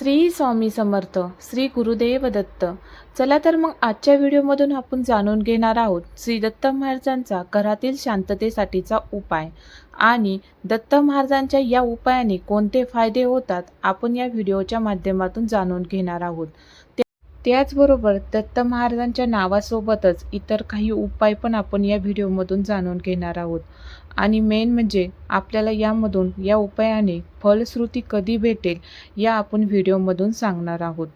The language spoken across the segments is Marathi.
श्री स्वामी समर्थ श्री गुरुदेव दत्त. चला तर मग आजच्या व्हिडिओमधून आपण जाणून घेणार आहोत श्री दत्त महाराजांचा घरातील शांततेसाठीचा उपाय आणि दत्त महाराजांच्या या उपायाने कोणते फायदे होतात आपण या व्हिडिओच्या माध्यमातून जाणून घेणार आहोत. त्याचबरोबर दत्त महाराजांच्या नावासोबतच इतर काही उपाय पण आपण या व्हिडिओमधून जाणून घेणार आहोत. आणि मेन म्हणजे आपल्याला यामधून या उपायाने फलश्रुती कधी भेटेल या आपण व्हिडिओमधून सांगणार आहोत.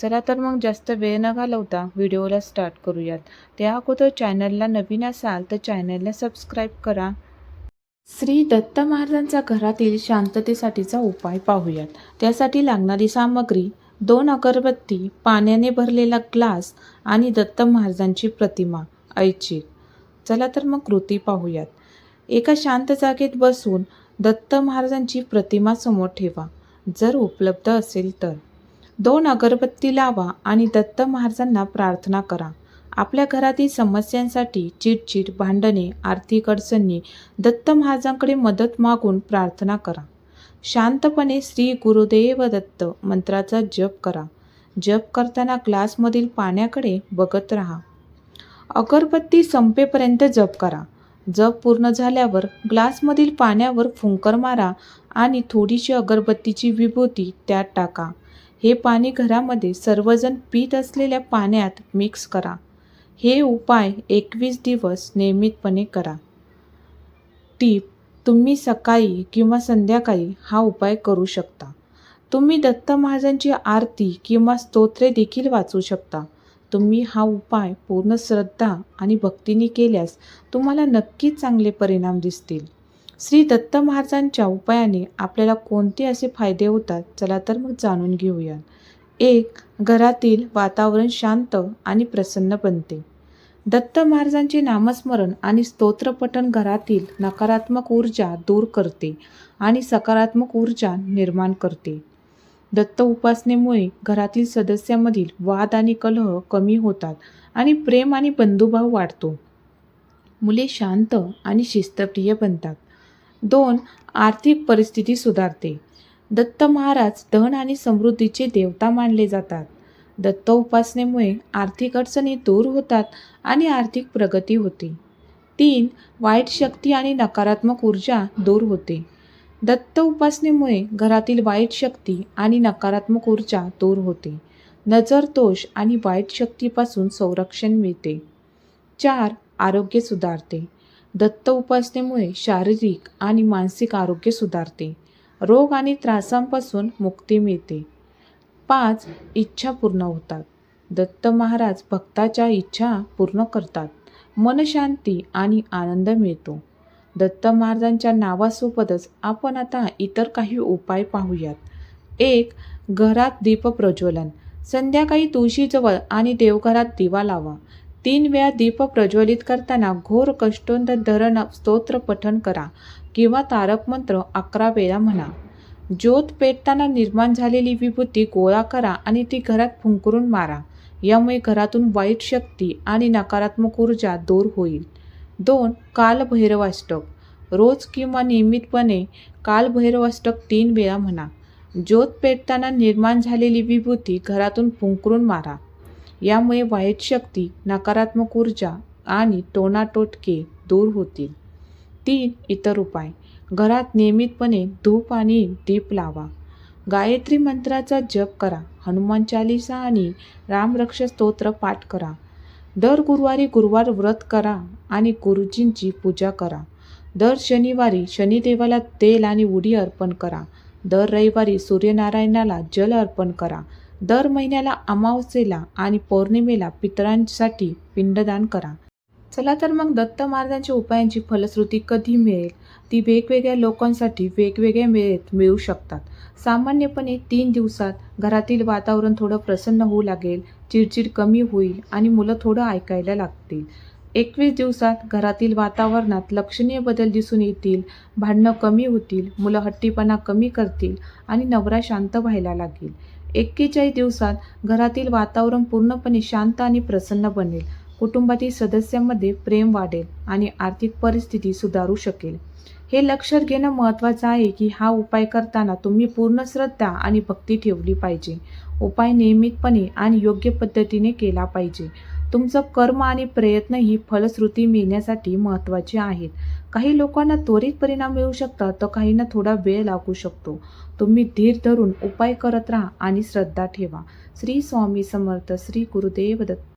चला तर मग जास्त वेळ न घालवता व्हिडिओला स्टार्ट करूयात. त्या अगोदर चॅनलला नवीन असाल तर चॅनलला सबस्क्राईब करा. श्री दत्त महाराजांचा घरातील शांततेसाठीचा उपाय पाहूयात. त्यासाठी लागणारी सामग्री दोन अगरबत्ती पाण्याने भरलेला ग्लास आणि दत्त महाराजांची प्रतिमा ऐच्छिक. चला तर मग कृती पाहूयात. एका शांत जागेत बसून दत्त महाराजांची प्रतिमा समोर ठेवा. जर उपलब्ध असेल तर. दोन अगरबत्ती लावा आणि दत्त महाराजांना प्रार्थना करा. आपल्या घरातील समस्यांसाठी चिडचिड भांडणे आर्थिक अडचणी दत्त महाराजांकडे मदत मागून प्रार्थना करा. शांतपणे श्री गुरुदेव दत्त मंत्राचा जप करा. जप करताना ग्लासमधील पाण्याकडे बघत राहा. अगरबत्ती संपेपर्यंत जप करा. जप पूर्ण झाल्यावर ग्लासमधील पाण्यावर फुंकर मारा आणि थोडीशी अगरबत्तीची विभूती त्यात टाका. हे पाणी घरामध्ये सर्वजण पीत असलेल्या पाण्यात मिक्स करा. हे उपाय एकवीस दिवस नियमितपणे करा. टीप तुम्ही सकाळी किंवा संध्याकाळी हा उपाय करू शकता. तुम्ही दत्त महाराजांची आरती किंवा स्तोत्रे देखील वाचू शकता. तुम्ही हा उपाय पूर्ण श्रद्धा आणि भक्तीने केल्यास तुम्हाला नक्कीच चांगले परिणाम दिसतील. श्री दत्त महाराजांच्या उपायाने आपल्याला कोणते असे फायदे होतात चला तर मग जाणून घेऊया एक घरातील वातावरण शांत आणि प्रसन्न बनते. दत्त महाराजांचे नामस्मरण आणि स्तोत्रपठण घरातील नकारात्मक ऊर्जा दूर करते आणि सकारात्मक ऊर्जा निर्माण करते. दत्त उपासनेमुळे घरातील सदस्यांमधील वाद आणि कलह कमी होतात आणि प्रेम आणि बंधुभाव वाढतो. मुले शांत आणि शिस्तप्रिय बनतात. दोन आर्थिक परिस्थिती सुधारते. दत्त महाराज धन आणि समृद्धीचे देवता मानले जातात. दत्त उपासनेमुळे आर्थिक अडचणी दूर होतात आणि आर्थिक प्रगती होते. तीन वाईट शक्ती आणि नकारात्मक ऊर्जा दूर होते. दत्त उपासनेमुळे घरातील वाईट शक्ती आणि नकारात्मक ऊर्जा दूर होते. नजर दोष आणि वाईट शक्तीपासून संरक्षण मिळते. चार आरोग्य सुधारते. दत्त उपासनेमुळे शारीरिक आणि मानसिक आरोग्य सुधारते. रोग आणि त्रासांपासून मुक्ती मिळते. पाच इच्छा पूर्ण होतात. दत्त महाराज भक्ताच्या इच्छा पूर्ण करतात. मनशांती आणि आनंद मिळतो. दत्त महाराजांच्या नावासोबतच आपण आता इतर काही उपाय पाहूयात. एक घरात दीप प्रज्वलन. संध्याकाळी तुळशीजवळ आणि देवघरात दिवा लावा. तीन वेळा दीप प्रज्वलित करताना घोर कष्टोंद धरण स्तोत्र पठण करा किंवा तारक मंत्र अकरा वेळा म्हणा. ज्योत पेटताना निर्माण झालेली विभूती गोळा करा आणि ती घरात फुंकरून मारा. यामुळे घरातून वाईट शक्ती आणि नकारात्मक ऊर्जा दूर होईल. दोन कालभैरवाष्टक. रोज किंवा नियमितपणे कालभैरवाष्टक तीन वेळा म्हणा. ज्योत पेटताना निर्माण झालेली विभूती घरातून फुंकरून मारा. यामुळे वाईट शक्ती नकारात्मक ऊर्जा आणि टोनाटोटके दूर होतील. तीन इतर उपाय. घरात नियमितपणे धूप आणि दीप लावा. गायत्री मंत्राचा जप करा. हनुमान चालिसा आणि रामरक्ष स्तोत्र पाठ करा. दर गुरुवारी गुरुवार व्रत करा आणि गुरुजींची पूजा करा. दर शनिवारी शनिदेवाला तेल आणि उडी अर्पण करा. दर रविवारी सूर्यनारायणाला जल अर्पण करा. दर महिन्याला अमावस्येला आणि पौर्णिमेला पितरांसाठी पिंडदान करा. चला तर मग दत्त महाराजांच्या उपायांची फलश्रुती कधी मिळेल? ती वेगवेगळ्या लोकांसाठी वेगवेगळ्या वेळेत मिळू शकतात. सामान्यपणे तीन दिवसात घरातील वातावरण थोडं प्रसन्न होऊ लागेल चिडचिड कमी होईल आणि मुलं थोडं ऐकायला लागतील. एकवीस दिवसात घरातील वातावरणात लक्षणीय बदल दिसून येतील भांडणं कमी होतील मुलं हट्टीपणा कमी करतील आणि नवरा शांत व्हायला लागेल. एक्केचाळीस दिवसात घरातील वातावरण पूर्णपणे शांत आणि प्रसन्न बनेल. कुटुंबातील सदस्यांमध्ये प्रेम वाढेल आणि आर्थिक परिस्थिती सुधारू शकेल. हे लक्षात घेणं महत्त्वाचं आहे की हा उपाय करताना तुम्ही पूर्ण श्रद्धा आणि भक्ती ठेवली पाहिजे. उपाय नियमितपणे आणि योग्य पद्धतीने केला पाहिजे. तुमचं कर्म आणि प्रयत्न ही फलश्रुती मिळण्यासाठी महत्त्वाचे आहेत. काही लोकांना त्वरित परिणाम मिळू शकतात तर काहींना थोडा वेळ लागू शकतो. तुम्ही धीर धरून उपाय करत राहा आणि श्रद्धा ठेवा. श्री स्वामी समर्थ श्री गुरुदेव दत्त